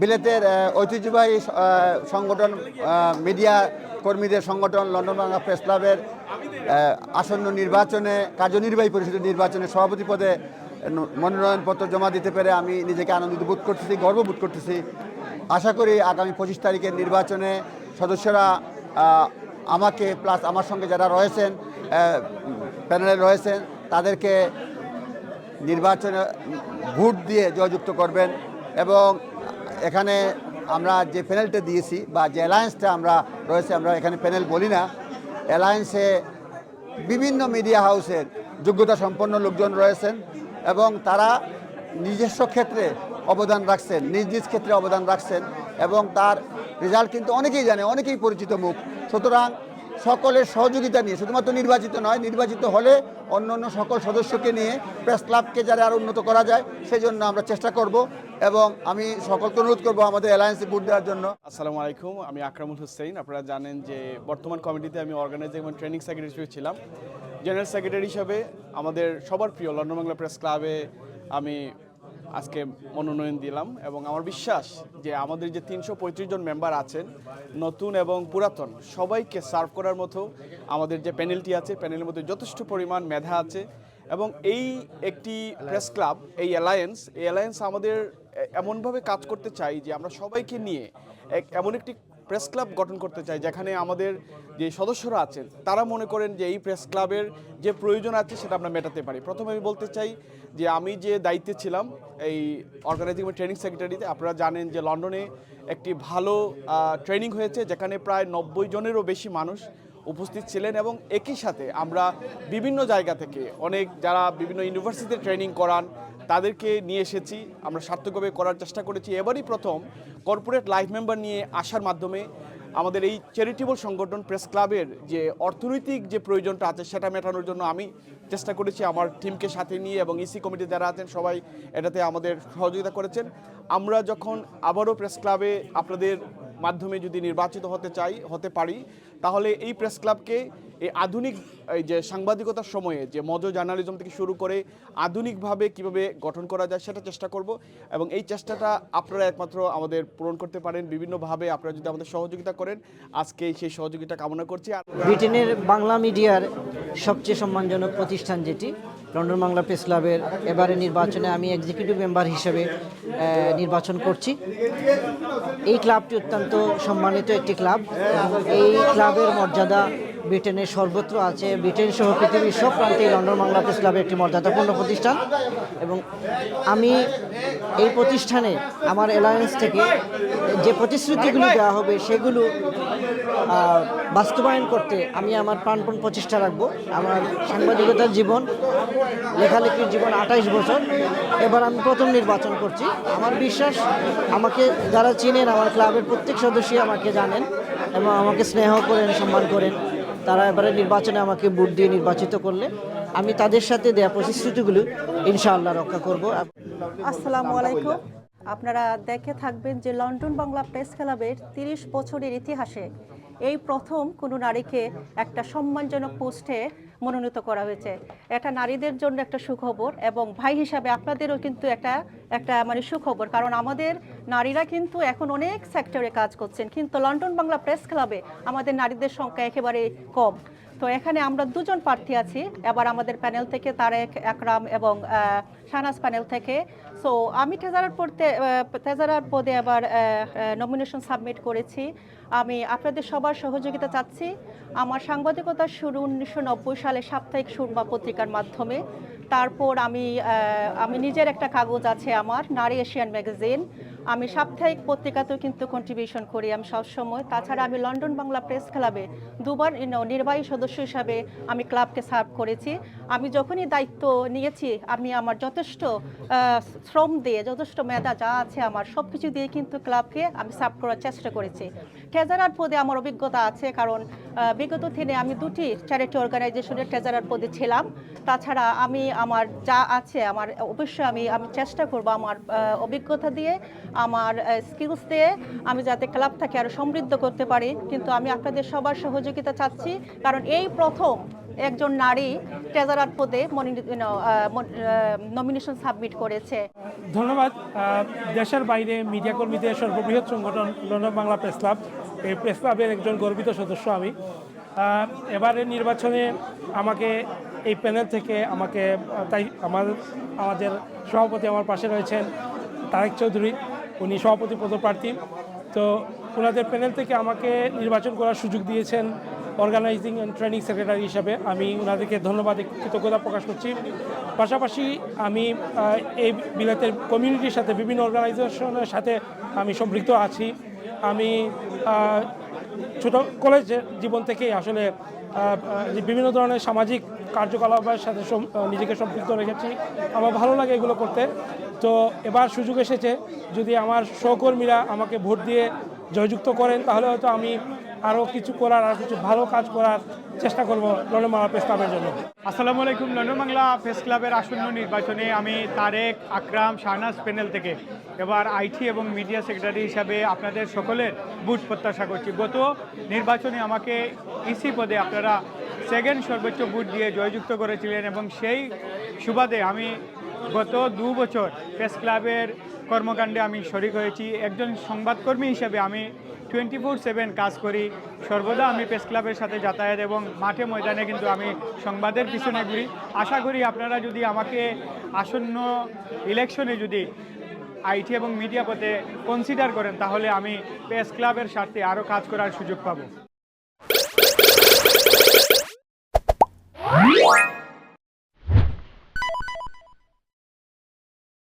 বিলেতের ঐতিহ্যবাহী সংগঠন মিডিয়া কর্মীদের সংগঠন, লন্ডন বাংলা প্রেস ক্লাবের আসন্ন নির্বাচনে, কার্যনির্বাহী পরিষদের নির্বাচনে সভাপতি পদে মনোনয়নপত্র জমা দিতে পেরে আমি নিজেকে আনন্দিত বোধ করতেছি, গর্ববোধ করতেছি। আশা করি আগামী পঁচিশ তারিখের নির্বাচনে সদস্যরা আমাকে প্লাস আমার সঙ্গে যারা রয়েছেন প্যানেলে রয়েছেন, তাদেরকে নির্বাচনে ভোট দিয়ে জয়যুক্ত করবেন এবং এখানে আমরা যে প্যানেলটা দিয়েছি বা যে অ্যালায়েন্সটা আমরা রয়েছে, আমরা এখানে প্যানেল বলি না। অ্যালায়েন্সে বিভিন্ন মিডিয়া হাউসের যোগ্যতা সম্পন্ন লোকজন রয়েছেন এবং তারা নিজস্ব ক্ষেত্রে অবদান রাখছেন, নিজ নিজ ক্ষেত্রে অবদান রাখছেন এবং তার রেজাল্ট কিন্তু অনেকেই জানে, অনেকেই পরিচিত মুখ। সুতরাং সকলের সহযোগিতা নিয়ে, শুধুমাত্র নির্বাচিত নয়, নির্বাচিত হলে অন্য অন্য সকল সদস্যকে নিয়ে প্রেস ক্লাবকে যারা আরও উন্নত করা যায় সেই জন্য আমরা চেষ্টা করব এবং আমি সকলকে অনুরোধ করব আমাদের অ্যালায়েন্সে ভোট দেওয়ার জন্য। আসসালামু আলাইকুম, আমি আকরামুল হোসেন। আপনারা জানেন যে বর্তমান কমিটিতে আমি অর্গানাইজিং এবং ট্রেনিং সেক্রেটারি হিসেবে ছিলাম। জেনারেল সেক্রেটারি হিসাবে আমাদের সবার প্রিয় লন্ডন বাংলা প্রেস ক্লাবে আমি আজকে মনোনয়ন দিলাম এবং আমার বিশ্বাস যে আমাদের যে তিনশো পঁয়ত্রিশ জন মেম্বার আছেন, নতুন এবং পুরাতন, সবাইকে সার্ভ করার মতো আমাদের যে প্যানেলটি আছে প্যানেলের মধ্যে যথেষ্ট পরিমাণ মেধা আছে। এবং এই একটি প্রেস ক্লাব, এই অ্যালায়েন্স এই অ্যালায়েন্স আমাদের এমনভাবে কাজ করতে চাই যে আমরা সবাইকে নিয়ে এক, এমন একটি প্রেস ক্লাব গঠন করতে চাই যেখানে আমাদের যে সদস্যরা আছেন, তারা মনে করেন যে এই প্রেস ক্লাবের যে প্রয়োজন আছে সেটা আমরা মেটাতে পারি। প্রথমে আমি বলতে চাই যে আমি যে দায়িত্বে ছিলাম এই অর্গানাইজিং ট্রেনিং সেক্রেটারিতে আপনারা জানেন যে লন্ডনে একটি ভালো ট্রেনিং হয়েছে যেখানে প্রায় নব্বই জনেরও বেশি মানুষ উপস্থিত ছিলেন এবং একই সাথে আমরা বিভিন্ন জায়গা থেকে অনেক যারা বিভিন্ন ইউনিভার্সিটিতে ট্রেনিং করান, তাদেরকে নিয়ে এসেছি। আমরা সার্থকভাবে করার চেষ্টা করেছি। এবারই প্রথম কর্পোরেট লাইফ মেম্বার নিয়ে আসার মাধ্যমে আমাদের এই চ্যারিটেবল সংগঠন প্রেস ক্লাবের যে অর্থনৈতিক যে প্রয়োজনটা আছে সেটা মেটানোর জন্য আমি চেষ্টা করেছি আমার টিমকে সাথে নিয়ে এবং ইসি কমিটি যারা আছেন সবাই এটাতে আমাদের সহযোগিতা করেছেন। আমরা যখন আবারও প্রেস ক্লাবে আপনাদের মাধ্যমে যদি নির্বাচিত হতে চাই, হতে পারি, তাহলে এই প্রেস ক্লাবকে এই আধুনিক, এই যে সাংবাদিকতার সময়ে যে মজ জার্নালিজম থেকে শুরু করে আধুনিকভাবে কীভাবে গঠন করা যায় সেটা চেষ্টা করব এবং এই চেষ্টাটা আপনারা একমাত্র আমাদের পূরণ করতে পারেন। বিভিন্নভাবে আপনারা যদি আমাদের সহযোগিতা করেন, আজকে সেই সহযোগিতা কামনা করছি। ব্রিটেনের বাংলা মিডিয়ার সবচেয়ে সম্মানজনক প্রতিষ্ঠান যেটি লন্ডন বাংলা প্রেস ক্লাবের এবারে নির্বাচনে আমি এক্সিকিউটিভ মেম্বার হিসেবে নির্বাচন করছি। এই ক্লাবটি অত্যন্ত সম্মানিত একটি ক্লাব। এই ক্লাবের মর্যাদা ব্রিটেনের সর্বত্র আছে। ব্রিটেন সহ পৃথিবীর সব প্রান্তে লন্ডন বাংলা প্রেস ক্লাবের একটি মর্যাদাপূর্ণ প্রতিষ্ঠান। এবং আমি এই প্রতিষ্ঠানে আমার অ্যালায়েন্স থেকে যে প্রতিশ্রুতিগুলো দেওয়া হবে সেগুলো বাস্তবায়ন করতে আমি আমার প্রাণপণ প্রচেষ্টা রাখব। আমার সাংবাদিকতার জীবন লেখালেখির জীবন আঠাইশ বছর। এবার আমি প্রথম নির্বাচন করছি। আমার বিশ্বাস, আমাকে যারা চিনেন, আমার ক্লাবের প্রত্যেক সদস্যই আমাকে জানেন এবং আমাকে স্নেহ করেন, সম্মান করেন। তারা এবারে নির্বাচনে আমাকে ভোট দিয়ে নির্বাচিত করলে আমি তাদের সাথে দেয়া প্রতিশ্রুতিগুলো ইনশাআল্লাহ রক্ষা করব। আসসালামু আলাইকুম। আপনারা দেখে থাকবেন যে লন্ডন বাংলা প্রেস ক্লাবের তিরিশ বছরের ইতিহাসে এই প্রথম কোনো নারীকে একটা সম্মানজনক পোস্টে মনোনীত করা হয়েছে। এটা নারীদের জন্য একটা সুখবর এবং ভাই হিসাবে আপনাদেরও কিন্তু একটা একটা মানে সুখবর, কারণ আমাদের নারীরা কিন্তু এখন অনেক সেক্টরে কাজ করছেন। কিন্তু লন্ডন বাংলা প্রেস ক্লাবে আমাদের নারীদের সংখ্যা একেবারে কম। তো এখানে আমরা দুজন প্রার্থী আছি। এবার আমাদের প্যানেল থেকে তারেক একরাম এবং শাহনাজ প্যানেল থেকে। সো আমি ট্রেজারার পড়তে ট্রেজারার পদে এবার নমিনেশন সাবমিট করেছি। আমি আপনাদের সবার সহযোগিতা চাচ্ছি। আমার সাংবাদিকতা শুরু উনিশশো নব্বই সালে সাপ্তাহিক সুরমা পত্রিকার মাধ্যমে। তারপর আমি আমি নিজের একটা কাগজ আছে আমার, নারী এশিয়ান ম্যাগাজিন। আমি সাপ্তাহিক পত্রিকাতেও কিন্তু কন্ট্রিবিউশন করি আমি সবসময়। তাছাড়া আমি লন্ডন বাংলা প্রেস ক্লাবে দুবার নির্বাহী সদস্য হিসাবে আমি ক্লাবকে সার্ভ করেছি। আমি যখনই দায়িত্ব নিয়েছি, আমি আমার যথেষ্ট শ্রম দিয়ে, যথেষ্ট মেধা যা আছে আমার সব কিছু দিয়ে কিন্তু ক্লাবকে আমি সার্ভ করার চেষ্টা করেছি। ট্রেজারার পদে আমার অভিজ্ঞতা আছে, কারণ বিগত দিনে আমি দুটি চ্যারিটি অর্গানাইজেশনের ট্রেজারার পদে ছিলাম। তাছাড়া আমি আমার যা আছে, আমার অবশ্যই আমি আমি চেষ্টা করব আমার অভিজ্ঞতা দিয়ে, আমার স্কিলস দিয়ে আমি যাতে ক্লাবটাকে আরও সমৃদ্ধ করতে পারি। কিন্তু আমি আপনাদের সবার সহযোগিতা চাচ্ছি, কারণ এই প্রথম একজন নারী ট্রেজারার পদে নমিনেশন সাবমিট করেছে। ধন্যবাদ। দেশের বাইরে মিডিয়া কর্মীদের সর্ববৃহৎ সংগঠন লন্ডন বাংলা প্রেস ক্লাব। এই প্রেস ক্লাবের একজন গর্বিত সদস্য আমি। এবারের নির্বাচনে আমাকে এই প্যানেল থেকে আমাকে, তাই আমার, আমাদের সভাপতি আমার পাশে রয়েছেন তারেক চৌধুরী। উনি সভাপতি পদপ্রার্থী। তো ওনাদের প্যানেল থেকে আমাকে নির্বাচন করার সুযোগ দিয়েছেন অর্গানাইজিং অ্যান্ড ট্রেনিং সেক্রেটারি হিসাবে আমি ওনাদেরকে ধন্যবাদ কৃতজ্ঞতা প্রকাশ করছি। পাশাপাশি আমি এই বিলাতের কমিউনিটির সাথে, বিভিন্ন অর্গানাইজেশনের সাথে আমি সম্পৃক্ত আছি। আমি ছোট কলেজ জীবন থেকেই আসলে বিভিন্ন ধরনের সামাজিক কার্যকলাপের সাথে নিজেকে সম্পৃক্ত রেখেছি। আমার ভালো লাগে এগুলো করতে। তো এবার সুযোগ এসেছে, যদি আমার সহকর্মীরা আমাকে ভোট দিয়ে জয়যুক্ত করেন, তাহলে হয়তো আমি আরও কিছু করার, আর কিছু ভালো কাজ করার চেষ্টা করব লন্ডন মারা প্রেস ক্লাবের জন্য। আসসালামু আলাইকুম লন্ডন বাংলা প্রেস ক্লাবের আসন্ন নির্বাচনে আমি তারেক আকরাম শাহনাজ প্যানেল থেকে এবার আইটি এবং মিডিয়া সেক্রেটারি হিসাবে আপনাদের সকলের বুট প্রত্যাশা করছি। গত নির্বাচনে আমাকে ইসি পদে আপনারা সেকেন্ড সর্বোচ্চ বুট দিয়ে জয়যুক্ত করেছিলেন এবং সেই সুবাদে আমি গত দু বছর প্রেস ক্লাবের কর্মকাণ্ডে আমি শরিক হয়েছি। একজন সংবাদকর্মী হিসেবে আমি টোয়েন্টি ফোর সেভেন কাজ করি। সর্বদা আমি প্রেস ক্লাবের সাথে যাতায়াত এবং মাঠে ময়দানে কিন্তু আমি সংবাদের পিছনে ঘুরি। আশা করি আপনারা যদি আমাকে আসন্ন ইলেকশনে যদি আইটি এবং মিডিয়া পথে কনসিডার করেন, তাহলে আমি প্রেস ক্লাবের স্বার্থে আরও কাজ করার সুযোগ পাবো।